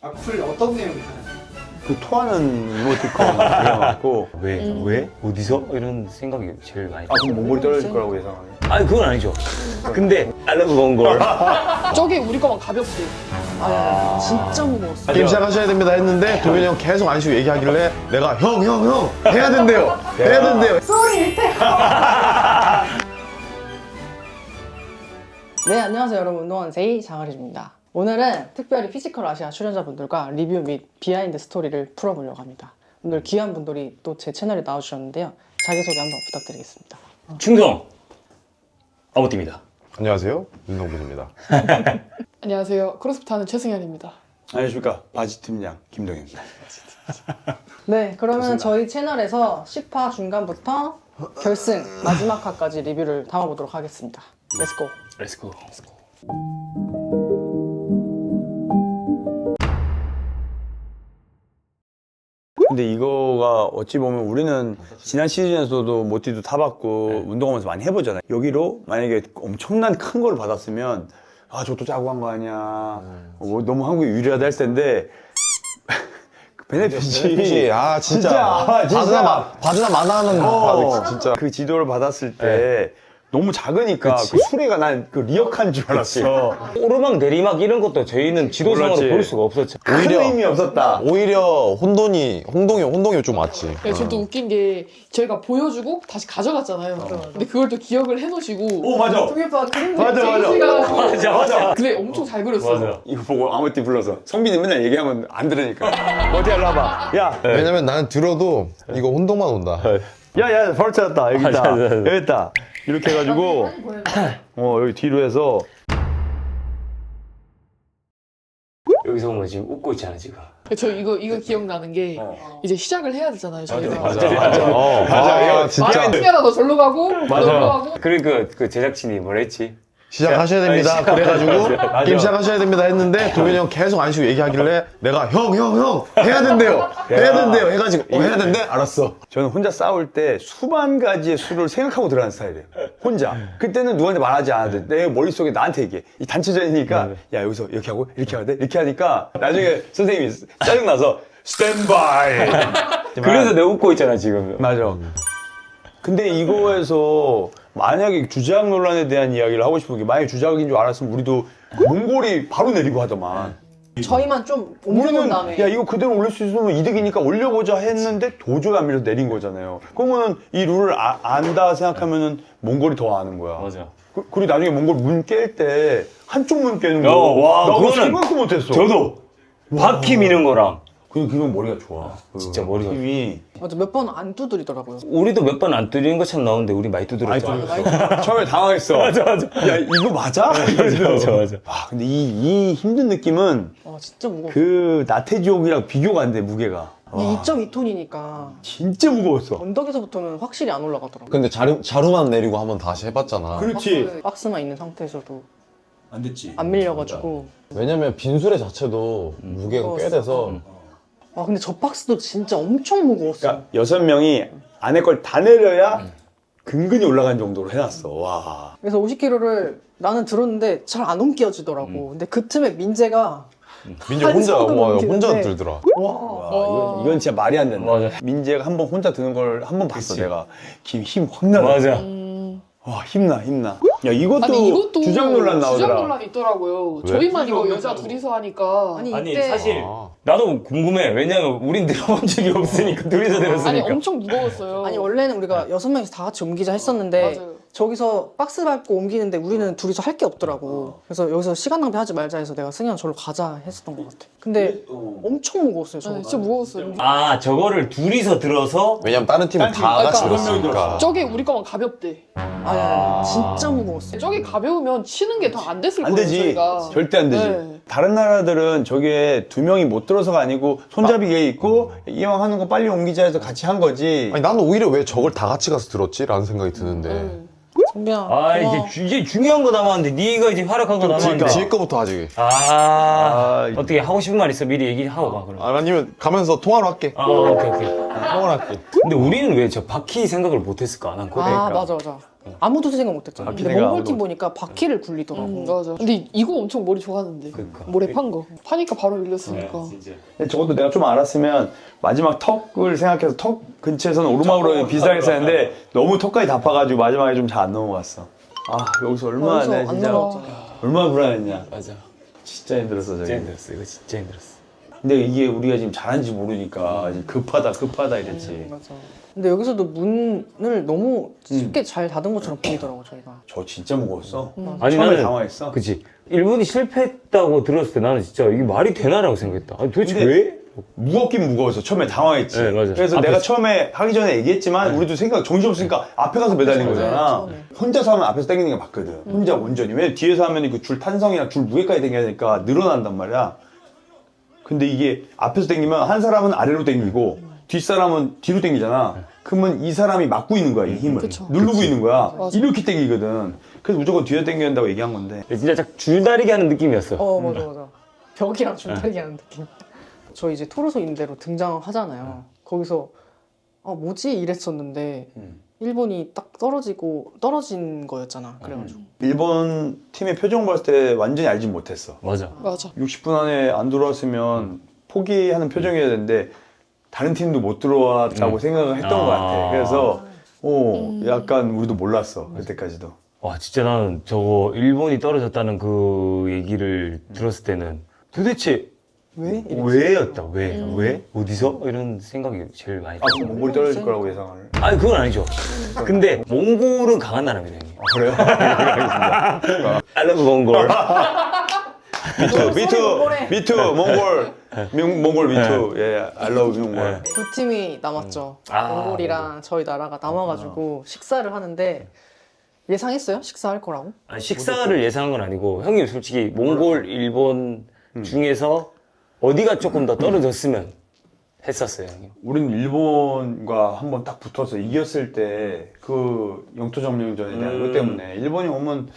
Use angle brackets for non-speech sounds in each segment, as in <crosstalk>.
악플 어떤 내용이 가장 그 토하는 이모티콘 <laughs> 그래갖고 왜? 왜? 어디서? 이런 생각이 제일 많이 아 그럼 몽골이 떨어질 거라고 예상하네 아니 그건 아니죠 근데 알라브 몽골 저게 우리 거만 가볍지. 아, 진짜 무거웠어. 게임 시작하셔야 됩니다 했는데 도현이 형 계속 안 쉬고 얘기하길래 내가 형 형 형 해야 된대요 해야 된대요 <laughs> 네, 안녕하세요 여러분. 운동하는 제이 장아리입니다. 오늘은 특별히 피지컬 아시아 출연자분들과 리뷰 및 비하인드 스토리를 풀어보려고 합니다. 오늘 귀한 분들이 또 제 채널에 나와주셨는데요. 자기소개 한번 부탁드리겠습니다. 충성 아버띠입니다 안녕하세요 윤동빈입니다 <laughs> 안녕하세요. 크로스핏 하는 최승현입니다. 안녕하십니까 바지 팀장 김동현입니다 <laughs> 네, 그러면 저희 채널에서 10화 중간부터 결승 마지막 화까지 리뷰를 담아보도록 하겠습니다. 렛츠고! 렛츠고 근데 이거가 어찌 보면 우리는 지난 시즌에서도 모티도 타봤고 운동하면서 많이 해보잖아요. 여기로 만약에 엄청난 큰 거를 받았으면 아 저것도 짜고 간거 아니야. 뭐 너무 한국이 유리하다 했을 텐데. <laughs> 그 베네핏이 피아 진짜, 진짜, 진짜. 바드나 마- 바드나 만화하는 어, 바드 진짜. 그 지도를 받았을 때 너무 작으니까 그 수레가 난 그 리역한 줄 알았어. 오르막 내리막 이런 것도 저희는 지도상으로 몰랐지. 볼 수가 없었죠 큰 오히려- 의미 없었다. 오히려 혼돈이 홍동이 홍동이 좀 맞지. 네, 저도 웃긴 게 저희가 보여주고 다시 가져갔잖아요. 근데 그걸 또 기억을 해놓으시고 오 맞아. 동해파 그림도 맞아 맞아. 맞아 맞아. 근데 엄청 잘 그렸어. 맞아. 이거 보고 아무띠 불러서. 성빈이 맨날 얘기하면 안 들으니까. <laughs> 어디 일로 와봐. 야. 왜냐면 나는 들어도 이거 혼동만 온다. 야야 바로 찾았다. 여기 있다. 여기 있다 이렇게 해가지고 어 여기 뒤로 해서. 여기서 보면 지금 웃고 있잖아 지금. 저 이거 이거 기억나는 게 이제 시작을 해야 되잖아요. 저희가. 어, 맞아, 아 이거 진짜. 승현아 너 절로 가고 절로 가고. 그러니까 그 제작진이 뭐라 했지? 시작하셔야 됩니다. 시작- 그래가지고 맞아. 게임 시작하셔야 됩니다 했는데 도현이 형 계속 안 쉬고 얘기하길래 내가 형 형 형 해야 된대요. 해야 된대요. 해가지고 어, 해야 된대? 알았어. 저는 혼자 싸울 때 수만 가지의 수를 생각하고 들어가는 스타일이에요. 혼자. 그때는 누구한테 말하지 않아도 내 머릿속에 나한테 얘기해. 이 단체전이니까 야 여기서 이렇게 하고 이렇게 해야 돼? 이렇게 하니까 나중에 선생님이 짜증나서 스탠바이. <laughs> 그래서 내가 웃고 있잖아 지금. 맞아. 근데 이거에서 만약에 주작 논란에 대한 이야기를 하고 싶은 게 만약에 주작인 줄 알았으면 우리도 몽골이 바로 내리고 하더만. 저희만 좀 옮겨놓은 우리는 다음에 야 이거 그대로 올릴 수 있으면 이득이니까 올려보자 했는데 도저히 안 밀려서 내린 거잖아요. 그러면 이 룰을 아- 안다 생각하면은 몽골이 더 아는 거야. 맞아. 그, 그리고 나중에 몽골 문 깰 때 한쪽 문 깨는 거. 어, 와, 나 그거 그거는 생각도 못했어. 저도 바퀴 미는 거랑 그 그건 머리가 좋아. 그 진짜 머리가 힘이. 맞아 몇 번 안 두드리더라고요. 우리도 몇 번 안 뚫리는 것처럼 나오는데 우리 많이 두드렸잖아 처음에 당황했어. <laughs> 맞아 맞아. 야 이거 맞아? <laughs> 맞아 맞아 와 근데 이, 이 힘든 느낌은 와 진짜 무거워. 그 나태지옥이랑 비교가 안 돼 무게가. 이게 2.2톤이니까 진짜 무거웠어. 언덕에서부터는 확실히 안 올라가더라고. 근데 자루, 자루만 내리고 한번 다시 해봤잖아 그렇지. 박스만 있는 상태에서도 안 됐지. 안 밀려가지고. 왜냐면 빈수레 자체도 무게가 꽤 돼서 와 근데 저 박스도 진짜 엄청 무거웠어. 그러니까 여섯 명이 안에 걸 다 내려야 근근히 올라간 정도로 해놨어. 와. 그래서 50kg를 나는 들었는데 잘 안 옮겨지더라고. 근데 그 틈에 민재가 민재 한 혼자 손으로 와. 혼자 들더라 와 와, 이건, 이건 진짜 말이 안 된다. 맞아. 민재가 한 번 혼자 드는 걸 한 번 봤어 내가. 힘확 나다. 맞아 와 힘나 힘나. 야 이것도, 아니 이것도 주작 논란 주작 나오더라. 논란 있더라고요. 왜? 저희만 이거 여자 둘이서 하니까 아니, 아니 이때 사실 아. 나도 궁금해 왜냐면 우린 <laughs> 들어본 적이 없으니까 둘이서 아니 들었으니까 엄청 무거웠어요. 아니 원래는 우리가 여섯 명이서 다 같이 옮기자 했었는데 맞아요. 저기서 박스 밟고 옮기는데 우리는 둘이서 할 게 없더라고. 그래서 여기서 시간 낭비하지 말자 해서 내가 승현 저로 가자 했었던 것 같아. 근데 엄청 무거웠어요 저거. 네, 진짜 무거웠어요. 아 저거를 둘이서 들어서 왜냐면 다른 팀은 다 아, 같이 그러니까 들었으니까 저게 우리 거만 가볍대. 아니, 아니 진짜 무거웠어. 저게 가벼우면 치는 게 더 안 됐을 안 거예요. 되지. 저희가. 절대 안 되지. 네. 다른 나라들은 저게 두 명이 못 들어서가 아니고 손잡이 게 있고 이왕 하는 거 빨리 옮기자 해서 같이 한 거지. 아니 나는 오히려 왜 저걸 다 같이 가서 들었지? 라는 생각이 드는데 네. 성빈아. 아 이제, 주- 이제 중요한 거 남았는데 네가 이제 활약한 거 남았는데. 뒤에 거부터 하지 아, 아, 어떻게 하고 싶은 말 있어? 미리 얘기하고 가 그럼. 아, 아니면 가면서 통화로 할게. 아 오케이 오케이. 통화로 할게. 근데 우리는 왜 저 바퀴 생각을 못했을까? 난 그거 아 맞아 맞아. 아무도 생각 못했잖아. 바퀴 근데 생각 몽골 팀 아무도 보니까 바퀴를 굴리더라고. 음, 맞아. 근데 이거 엄청 머리 좋았는데. 그러니까. 모래 판 거. 파니까 바로 밀렸으니까. 진짜. 근데 저것도 내가 좀 알았으면 마지막 턱을 생각해서 턱 근처에서는 오르막으로 비슷하게 했는데 너무 턱까지 다 파가지고 마지막에 좀 잘 안 넘어갔어. 아 여기서 얼마나 내가 안 진짜 넘어갔잖아. 얼마나 불안했냐. 맞아. 진짜 힘들었어 진짜 저기. 힘들었어. 이거 진짜 힘들었어. 근데 이게 우리가 지금 잘하는지 모르니까 급하다 급하다 이랬지. 맞아. 근데 여기서도 문을 너무 쉽게 잘 닫은 것처럼 보이더라고 저희가. 저 진짜 무거웠어. 아니 처음에 나는 당황했어. 그치. 일본이 실패했다고 들었을 때 나는 진짜 이게 말이 되나라고 생각했다. 아니 도대체 근데- 왜? 무겁긴 무거워서 처음에 당황했지. 네, 맞아요. 그래서 앞에서. 내가 처음에 하기 전에 얘기했지만 우리도 생각 정신 없으니까 앞에 가서 매달린 맞아요, 거잖아. 처음에. 혼자서 하면 앞에서 당기는 게 맞거든. 혼자 온전히. 왜냐면 뒤에서 하면 그 줄 탄성이나 줄 무게까지 당겨야 되니까 늘어난단 말이야. 근데 이게 앞에서 당기면 한 사람은 아래로 당기고 뒷사람은 뒤로 당기잖아. 그러면 이 사람이 막고 있는 거야, 이 힘을. 그쵸. 누르고 있는 거야. 맞아. 이렇게 당기거든. 그래서 무조건 뒤에 당겨야 된다고 얘기한 건데. 진짜 딱 줄다리기 하는 느낌이었어. 어 맞아 맞아. 벽이랑 줄다리기 하는 느낌. 저 이제 토로소 임대로 등장하잖아요. 거기서 아 뭐지 이랬었는데 음. 일본이 딱 떨어지고 떨어진 거였잖아. 그래가지고 일본 팀의 표정 봤을 때 완전히 알지 못했어. 맞아. 맞아. 60분 안에 안 들어왔으면 포기하는 표정이어야 되는데 다른 팀도 못 들어왔다고 음. 생각을 했던 아. 것 같아. 그래서 어, 음. 약간 우리도 몰랐어 그때까지도. 와 진짜 나는 저거 일본이 떨어졌다는 그 얘기를 들었을 때는 도대체 왜? 왜였다 왜 음. 왜 어디서 이런 생각이 제일 많이 아, 들어. 그럼 몽골이 떨어질 거라고 예상을. 아 니 그건 아니죠. 근데 몽골은 강한 나라입니다 형님. 아, 그래요? <laughs> 알겠습니다. I love 몽골. <laughs> 미투, 미투, 몽골에. 미투, 몽골, 명- 몽골 미투. 예, I love 몽골. 두 팀이 남았죠. 아, 몽골이랑 저희 나라가 남아가지고 식사를 하는데 예상했어요? 식사할 거라고? 아니, 식사를 예상한 건 아니고 형님 솔직히 몽골 일본 중에서 어디가 조금 더 떨어졌으면 했었어요 형님. 우린 일본과 한번 딱 붙어서 이겼을 때 그 영토 점령전에 대한 음. 그것 때문에 일본이 오면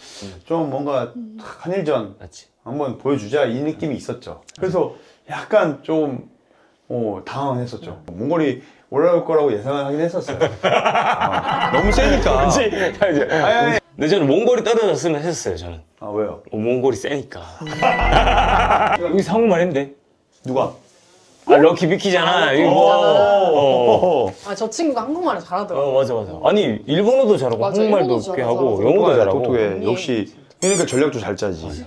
좀 뭔가 한일전 맞지. 한번 보여주자 이 느낌이 있었죠. 그래서 약간 좀 어, 당황했었죠. 몽골이 올라올 거라고 예상을 하긴 했었어요. 아, <laughs> 너무 세니까. <laughs> 아니, 아니. 근데 저는 몽골이 떨어졌으면 했었어요 저는. 아 왜요? 어, 몽골이 세니까. 여기 한국말 했는데. 누가? 아 럭키 비키잖아. 아, 이거. 어. 어. 아 저 친구가 한국말을 잘하더라고. 어 맞아 맞아. 아니 일본어도 잘하고 맞아, 한국말도 일본어도 꽤 잘하고, 하고 잘하고. 영어도 잘하고. 똑똑해. 역시. 그러니까 전략도 잘 짜지.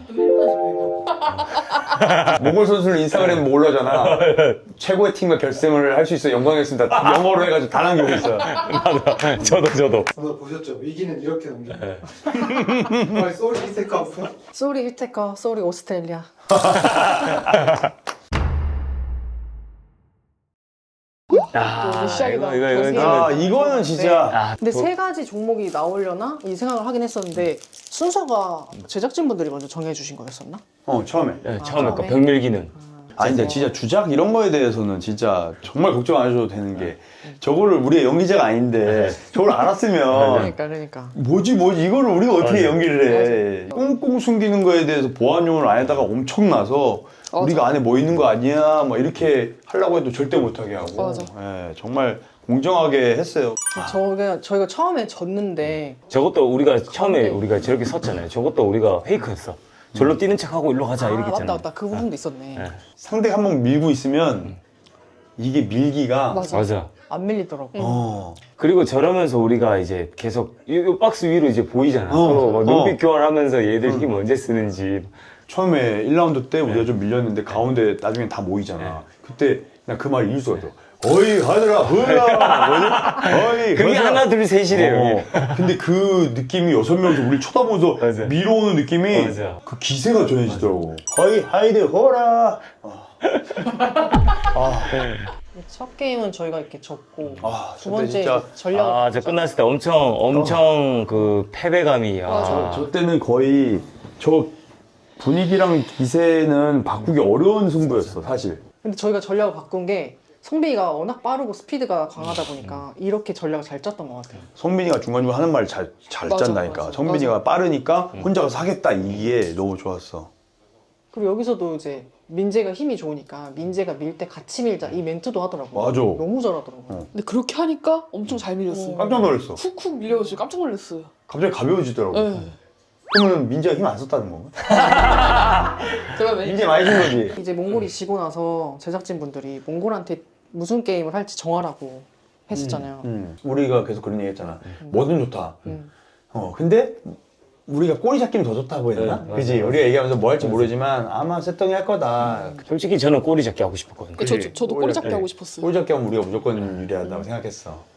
몽골 선수는 인스타그램 뭐 올라잖아. <laughs> 최고의 팀과 결승을 할 수 있어 영광이었습니다. 영어로 해가지고 다 남기고 있어요. <laughs> 저도 저도. 오늘 보셨죠? 위기는 이렇게 넘긴다. 아, <laughs> 소리 없어. 쏘리 휘테커, 쏘리 오스트레일리아. 아 이제 시작이다. 이거 이거 이거. 아 이거는 진짜. 아, 근데 도- 세 가지 종목이 나오려나 이 생각을 하긴 했었는데 순서가 제작진분들이 먼저 정해주신 거였었나? 어 처음에. 네, 처음에 거 처음에? 병밀기는. 아니 근데 진짜 주작 이런 거에 대해서는 진짜 정말 걱정 안 하셔도 되는 게 저거를 우리의 연기자가 아닌데 저걸 알았으면 그러니까 그러니까. 뭐지 뭐지 이거를 우리가 어떻게. 연기를 해 꽁꽁 숨기는 거에 대해서 보안용을 안에다가 엄청 나서 맞아. 우리가 안에 뭐 있는 거 아니야 막 이렇게 하려고 해도 절대 못하게 하고 맞아. 예, 정말 공정하게 했어요 저가 저희가 처음에 졌는데 저것도 우리가 처음에 네. 우리가 저렇게 섰잖아요. 저것도 우리가 페이크였어. 절로 뛰는 척하고 일로 가자 아 이렇게 맞다 있잖아. 맞다 그 부분도 있었네. 네. 상대가 한 번 밀고 있으면 이게 밀기가 맞아. 맞아. 안 밀리더라고. 어, 그리고 저러면서 우리가 이제 계속 이, 이 박스 위로 이제 보이잖아. 어, 서로 막 눈빛 어. 교환하면서 얘들 힘 언제 쓰는지. 처음에 1라운드 때 우리가 좀 밀렸는데 가운데 나중에 다 모이잖아 그때 나 그말 이길 수가 있어 어이 하더라 뭐지? 어이 그게 하더라. 하나 둘 셋이래요. 어. 근데 그 느낌이 여섯 명이서 우리 쳐다보면서 맞아. 밀어오는 느낌이 맞아. 그 기세가 전해지더라고. 거의 하이드 호라. <laughs> 첫 게임은 저희가 이렇게 졌고 아, 두 근데 번째 진짜 전략을 아, 저 끝났을 때 엄청 엄청 그 패배감이. 아. 맞아. 저 때는 거의 저 분위기랑 기세는 바꾸기 어려운 승부였어 사실. 근데 저희가 전략을 바꾼 게 성비가 워낙 빠르고 스피드가 강하다 보니까 이렇게 전략을 잘 짰던 것 같아요. 성빈이가 중간중간 하는 말 잘 잘 맞아, 짠다니까. 맞아. 성빈이가 빠르니까 혼자 가서 하겠다 이게 너무 좋았어. 그리고 여기서도 이제 민재가 힘이 좋으니까 민재가 밀 때 같이 밀자 이 멘트도 하더라고요. 맞아. 너무 잘하더라고요. 근데 그렇게 하니까 엄청 잘 밀렸어요. 깜짝 놀랐어. 쿡쿡 밀려가지고 깜짝 놀랐어요. 갑자기 가벼워지더라고. 네. 그러면 민재가 힘 안 썼다는 건가? <laughs> 그러면 민재 많이 쓴 거지. 이제 몽골이 지고 나서 제작진 분들이 몽골한테 무슨 게임을 할지 정하라고 했었잖아요. 음, 우리가 계속 그런 얘기 했잖아. 뭐든 좋다. 음. 어, 근데 우리가 꼬리 잡기는 더 좋다고 해야 되나? 네, 그지? 우리가 얘기하면서 뭐 할지 모르지만 아마 세덩이 할 거다. 솔직히 저는 꼬리 잡기 하고 싶었거든요. 저, 저, 저도 꼬리 잡기 네. 하고 싶었어요. 꼬리 잡기 하면 우리가 무조건 유리하다고 생각했어.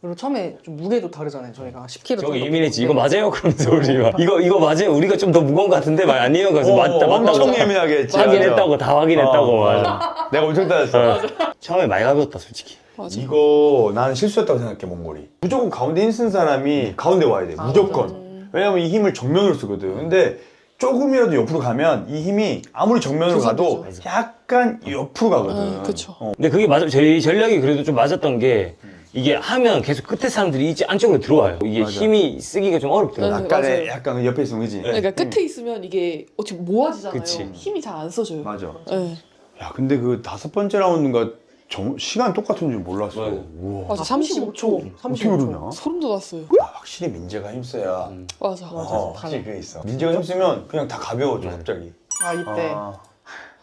그리고 처음에 좀 무게도 다르잖아요. 저희가 10kg. 저기 예민했지. 이거 맞아요? 그러면서 우리 막 이거 이거 맞아요? 우리가 좀 더 무거운 것 같은데 말 아니에요? 그래서 맞다 맞다고 엄청 예민하게 했지. 확인했다고 다 확인했다고 어, 맞아. 내가 엄청 따졌어. 처음에 많이 가볍다 솔직히. 맞아. 이거 나는 실수였다고 생각해 몽골이 무조건 가운데 힘쓴 사람이 가운데 와야 돼 아, 무조건 왜냐면 이 힘을 정면으로 쓰거든 근데 조금이라도 옆으로 가면 이 힘이 아무리 정면으로 가도 맞아. 약간 옆으로 가거든 아, 그쵸. 어. 근데 그게 맞아. 저희 전략이 그래도 좀 맞았던 게 이게 하면 계속 끝에 사람들이 이제 안쪽으로 들어와요. 이게 맞아. 힘이 쓰기가 좀 어렵더라고. 네. 약간의 맞아요. 약간 옆에 있으면 그지 그러니까 끝에 있으면 이게 어찌 모아지잖아요. 그치. 힘이 잘 안 써져요. 맞아 네. 야 근데 그 다섯 번째 라운드가 정- 시간 똑같은 줄 몰랐어 맞아. 우와 맞아. 아, 35초. 35초. 어떻게 그러냐 소름 돋았어요. 아, 확실히 민재가 힘써야 맞아. 어, 확실히 그게 있어 민재가 힘쓰면 그냥 다 가벼워져 갑자기 아 이때 아.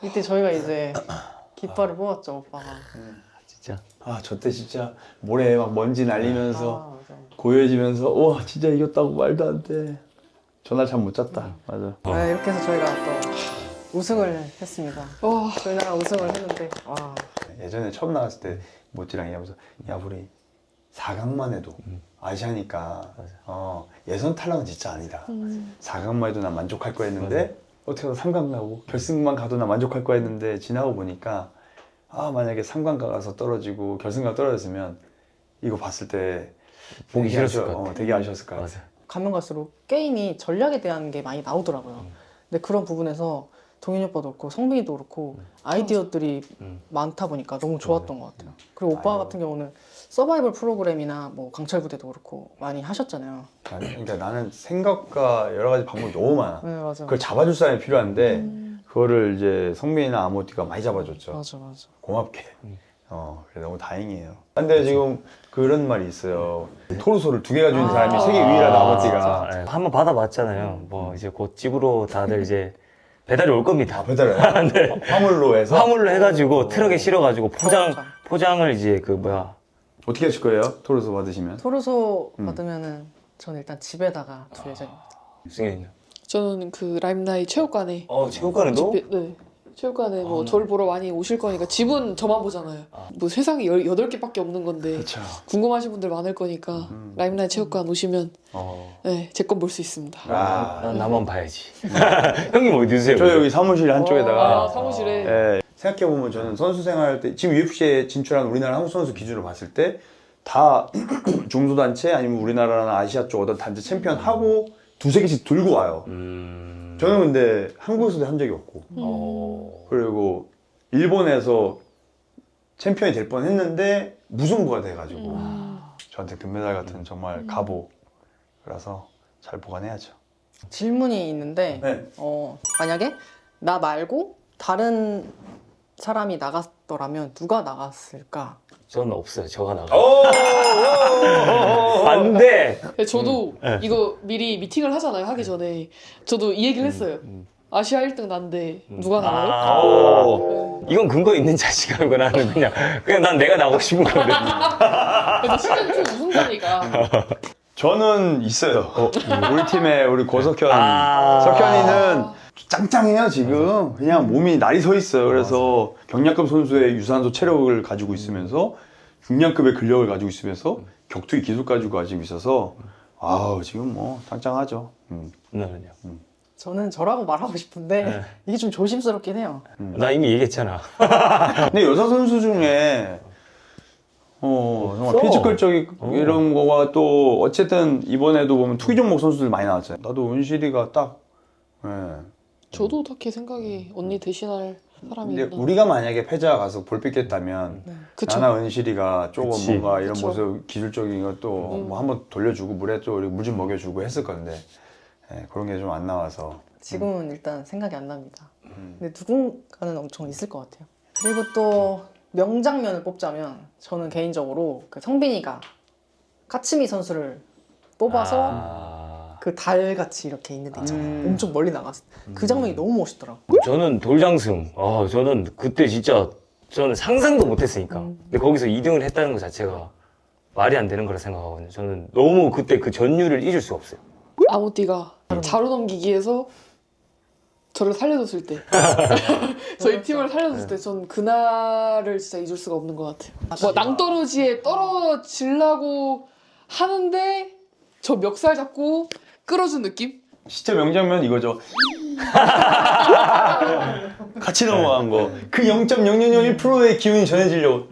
이때 저희가 이제 <coughs> 깃발을 뽑았죠 오빠가. 진짜. 아, 저 때 진짜 모래에 막 먼지 날리면서 아, 맞아. 고요해지면서 와 진짜 이겼다고 말도 안 돼. 전날 잠 못 잤다. 맞아. 어. 네, 이렇게 해서 저희가 또 우승을 했습니다. 와. 저희 나라 우승을 했는데 와 예전에 처음 나갔을 때 모찌랑 얘기하면서 야 우리 4강만 해도 아시아니까 어, 예선 탈락은 진짜 아니다. 음. 4강만 해도 난 만족할 거야 했는데 어떻게 해서 3강 가고 결승만 가도 난 만족할 거야 했는데 지나고 보니까 아 만약에 3강 가서 떨어지고 결승가 떨어졌으면 이거 봤을 때 보기 되게 싫었을 아쉬워- 것 같아. 어, 되게 아쉬웠을 것 같아. 맞아. 가면 갈수록 게임이 전략에 대한 게 많이 나오더라고요. 근데 그런 부분에서 동현이 오빠도 그렇고 성빈이도 그렇고 아이디어들이 음. 많다 보니까 너무 좋았던 것 같아요. 그리고 오빠 아이고. 같은 경우는 서바이벌 프로그램이나 뭐 강철 부대도 그렇고 많이 하셨잖아요. 아니, 그러니까 나는 생각과 여러 가지 방법이 너무 많아. 네 맞아. 그걸 잡아줄 사람이 필요한데 음. 그거를 이제 성민이나 아모티가 많이 잡아줬죠. 맞아 맞아. 고맙게. 어, 그래 너무 다행이에요. 근데 지금 그런 말이 있어요. 토르소를 두 개 가지고 있는 사람이 세계 유일하다 아모티가. 아, 예. 한번 받아봤잖아요. 뭐 이제 곧 집으로 다들 이제 배달이 올 겁니다. 아, 배달해. <laughs> 화물로 해서 화물로 해가지고 트럭에 실어가지고 포장 맞아. 포장을 이제 그 뭐야 어떻게 하실 거예요? 토르소 받으시면? 토르소 음. 받으면은 저는 일단 집에다가 둘 예정입니다. 승현이는. 저는 그 라임나이 체육관에 어 체육관에도 집에- 네. 체육관에 뭐 저를 보러 많이 오실 거니까 집은 저만 보잖아요. 뭐 세상에 열, 여덟 개밖에 없는 건데 그렇죠. 궁금하신 분들 많을 거니까 음. 라임나이 체육관 오시면 어. 네, 제 건 볼 수 있습니다. 아, 난 나만 봐야지. <laughs> 형님 어디 드세요? 저 여기 사무실 한쪽에다가 아, 사무실에 예, 생각해 보면 저는 선수 생활 때 지금 UFC에 진출한 우리나라 한국 선수 기준으로 봤을 때 다 <clears throat> 중소단체 아니면 우리나라나 아시아 쪽 어떤 단체 챔피언 하고 두세 개씩 들고 와요. 음. 저는 근데 한국에서도 한 적이 없고 어. 그리고 일본에서 챔피언이 될 뻔했는데 무승부가 돼가지고 음. 저한테 금메달 같은 정말 가보라서 잘 보관해야죠. 질문이 있는데 네. 어, 만약에 나 말고 다른 사람이 나갔더라면 누가 나갔을까? 저는 없어요. 저가 나가. 안돼. <laughs> 네, 저도 네. 이거 미리 미팅을 하잖아요. 하기 전에 저도 이 얘기를 했어요. 아시아 1등 난데 누가 나와요? 아, 오. 이건 근거 있는 자식하고 나는 그냥 그냥 난 내가 나고 싶은 건데. <laughs> 근데 시즌 2 우승자니까 저는 있어요. 우리 팀에 우리 고석현, 아. 석현이는 짱짱해요 지금. 그냥 몸이 날이 서 있어요. 그래서 경량급 선수의 유산소 체력을 가지고 있으면서 중량급의 근력을 가지고 있으면서 격투기 기술 가지고 가지고 있어서 아우 지금 뭐 짱짱하죠. 음. 누나는요? 저는 저라고 말하고 싶은데 네. 이게 좀 조심스럽긴 해요. 나 이미 얘기했잖아. <laughs> 근데 여자 선수 중에 어 정말 없어. 피지컬적인 어. 이런 거가 또 어쨌든 이번에도 보면 투기 종목 선수들 많이 나왔잖아요. 나도 은실이가 딱 예. 저도 딱히 생각이 언니 대신할 사람이 근데 있나? 우리가 만약에 패자 가서 볼 뺏겼다면 그쵸. 나나 은실이가 조금 그치. 뭔가 이런 그쵸. 모습 기술적인 것도 음. 뭐 한번 돌려주고 물에 또 물 좀 먹여주고 했을 건데 예, 그런 게 좀 안 나와서 지금은 일단 생각이 안 납니다. 근데 누군가는 엄청 있을 것 같아요. 그리고 또 명장면을 뽑자면 저는 개인적으로 그 성빈이가 카츠미 선수를 뽑아서 아, 그 달같이 이렇게 있는 데 있잖아요. 음. 엄청 멀리 나갔을 때. 그 장면이 너무 멋있더라고. 저는 돌장승. 아, 저는 그때 진짜 저는 상상도 못했으니까. 음. 근데 거기서 2등을 했다는 것 자체가 말이 안 되는 거라 생각하거든요. 저는 너무 그때 그 전율을 잊을 수가 없어요. 아모띠가 자루 넘기기에서 저를 살려줬을 때 <laughs> 저희 팀을 살려줬을 때 전 그날을 진짜 잊을 수가 없는 것 같아요 뭐 낭떠러지에 떨어지려고 하는데 저 멱살 잡고 끌어준 느낌? 진짜 명장면 이거죠. <laughs> 같이 넘어간 거. 그 0.0001%의 기운이 전해지려고.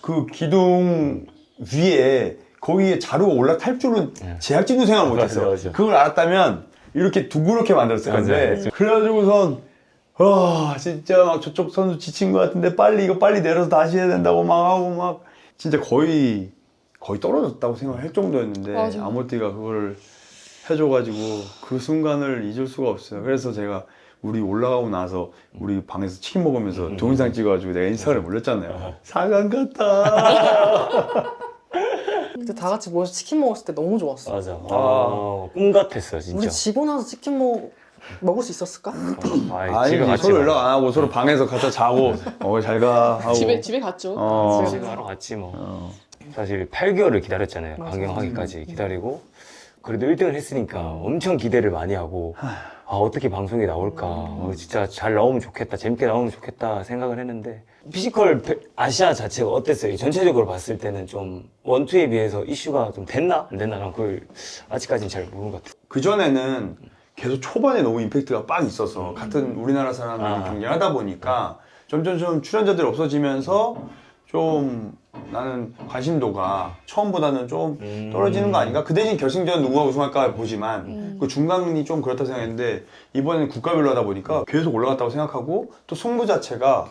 그 기둥 위에 거기에 자루가 올라탈 줄은 제작진도 생각 못했어. 맞아. 그걸 알았다면 이렇게 두그렇게 만들었을 건데. 그래가지고선 와 진짜 막 저쪽 선수 지친 것 같은데 빨리 이거 빨리 내려서 다시 해야 된다고 막 하고 막 진짜 거의 거의 떨어졌다고 생각할 정도였는데 맞아. 아모띠가 그걸 해줘가지고 그 순간을 잊을 수가 없어요. 그래서 제가 우리 올라가고 나서 우리 방에서 치킨 먹으면서 동영상 찍어가지고 내가 인스타그램 올렸잖아요. 사강 같다. 그때 <laughs> 다 같이 모여서 치킨 먹었을 때 너무 좋았어. 맞아. 아, 꿈 같았어, 진짜. 우리 지고 나서 치킨 먹, 먹을 수 있었을까? 아, 아니 같이 서로 가- 연락 안 하고 서로 방에서 각자 자고 <laughs> 어 잘 가 하고 집에 집에 갔죠 어. 지금 하러 갔지 뭐. 어. 사실 8개월을 기다렸잖아요. 강경하기까지 기다리고 그래도 1등을 했으니까 엄청 기대를 많이 하고 아 어떻게 방송에 나올까 어, 진짜 잘 나오면 좋겠다 재밌게 나오면 좋겠다 생각을 했는데 피지컬 베- 아시아 자체가 어땠어요? 전체적으로 봤을 때는 좀 원투에 비해서 이슈가 좀 됐나 안 됐나 난 그걸 아직까지는 잘 모르는 것 같아요. 그 전에는 계속 초반에 너무 임팩트가 빡 있어서 같은 우리나라 사람들이 아. 경쟁하다 보니까 점점점 출연자들이 없어지면서 좀 나는 관심도가 처음보다는 좀 음. 떨어지는 거 아닌가? 그 대신 결승전 누가 우승할까 보지만 그 중간이 좀 그렇다 생각했는데 이번에는 국가별로 하다 보니까 계속 올라갔다고 생각하고 또 승부 자체가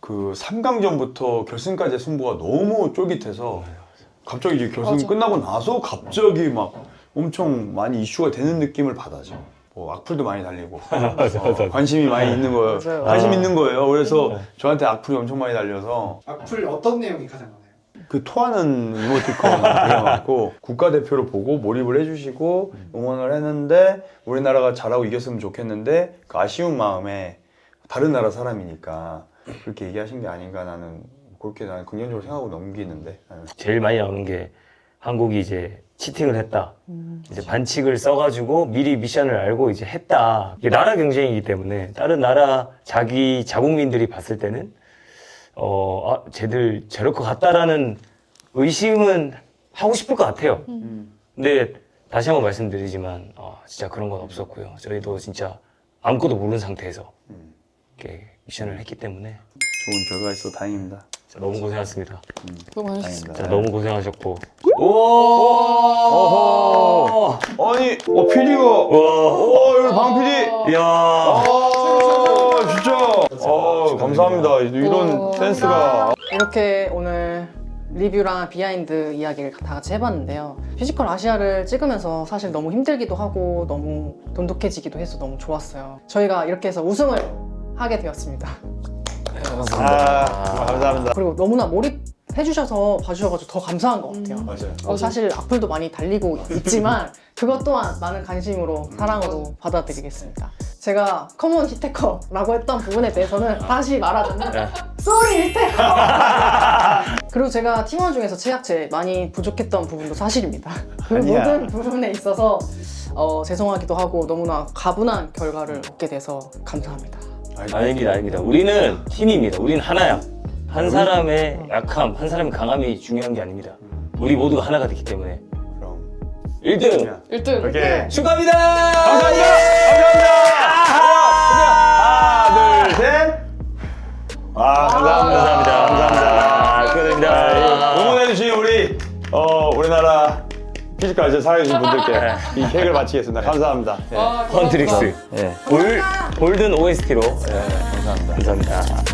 그 3강전부터 결승까지의 승부가 너무 쫄깃해서 갑자기 이제 결승이 맞아. 끝나고 나서 갑자기 막 엄청 많이 이슈가 되는 느낌을 받아죠. 뭐 악플도 많이 달리고 <laughs> 어, 관심이 많이 있는 거예요. 맞아요. 관심 아. 있는 거예요. 그래서 저한테 악플이 엄청 많이 달려서 악플 어떤 내용이 가장 많아요? 그 토하는 이모티콘 그래갖고 국가대표를 보고 몰입을 해주시고 응원을 했는데 우리나라가 잘하고 이겼으면 좋겠는데 그 아쉬운 마음에 다른 나라 사람이니까 그렇게 얘기하신 게 아닌가 나는 그렇게 나는 긍정적으로 생각하고 넘기는데 나는. 제일 많이 나오는 게 한국이 이제 치팅을 했다. 이제 반칙을 써가지고 미리 미션을 알고 이제 했다. 이게 나라 경쟁이기 때문에 다른 나라 자기 자국민들이 봤을 때는 어, 아, 쟤들 저럴 것 같다라는 의심은 하고 싶을 것 같아요. 근데 다시 한번 말씀드리지만 어, 진짜 그런 건 없었고요. 저희도 진짜 아무것도 모르는 상태에서 이렇게 미션을 했기 때문에 좋은 결과가 있어 다행입니다. 진짜 너무 고생하셨습니다. 너무 많으셨습니다. 진짜 너무 고생하셨고. 어허! 아니 어 PD가. 어 여기 방 PD 이야. 아 진짜. 어 감사합니다. 이런 어. 센스가. 이렇게 오늘 리뷰랑 비하인드 이야기를 다 같이 해봤는데요. 피지컬 아시아를 찍으면서 사실 너무 힘들기도 하고 너무 돈독해지기도 해서 너무 좋았어요. 저희가 이렇게 해서 우승을 하게 되었습니다. 아 감사합니다. 그리고 너무나 몰입해주셔서 봐주셔가지고 더 감사한 것 같아요. 맞아요. 어, 사실 악플도 많이 달리고 있지만 <laughs> 그것 또한 많은 관심으로 사랑으로 받아들이겠습니다. 제가 커먼 히테커라고 했던 부분에 대해서는 다시 말하자면 쏘리 히테커! <laughs> 그리고 제가 팀원 중에서 제약제 많이 부족했던 부분도 사실입니다. 그 아니야. 모든 부분에 있어서 어, 죄송하기도 하고 너무나 가분한 결과를 얻게 돼서 감사합니다. 아닙니다, 아닙니다. 우리는 팀입니다. 우리는 하나야. 한 사람의 약함, 한 사람의 강함이 중요한 게 아닙니다. 우리 모두가 하나가 됐기 때문에 그럼 1등 1등 오케이 축하합니다. 감사합니다. 감사합니다. 하나, 둘, 셋. 아, 감사합니다. 감사합니다. 감사합니다. 축하드립니다. 응원해주신 우리, 어, 우리나라 피지컬 아시아 사랑해주신 분들께 이 케이크를 마치겠습니다. 감사합니다. 예. 아, 헌트릭스 예. 골, 골든 OST로 감사합니다. 감사합니다.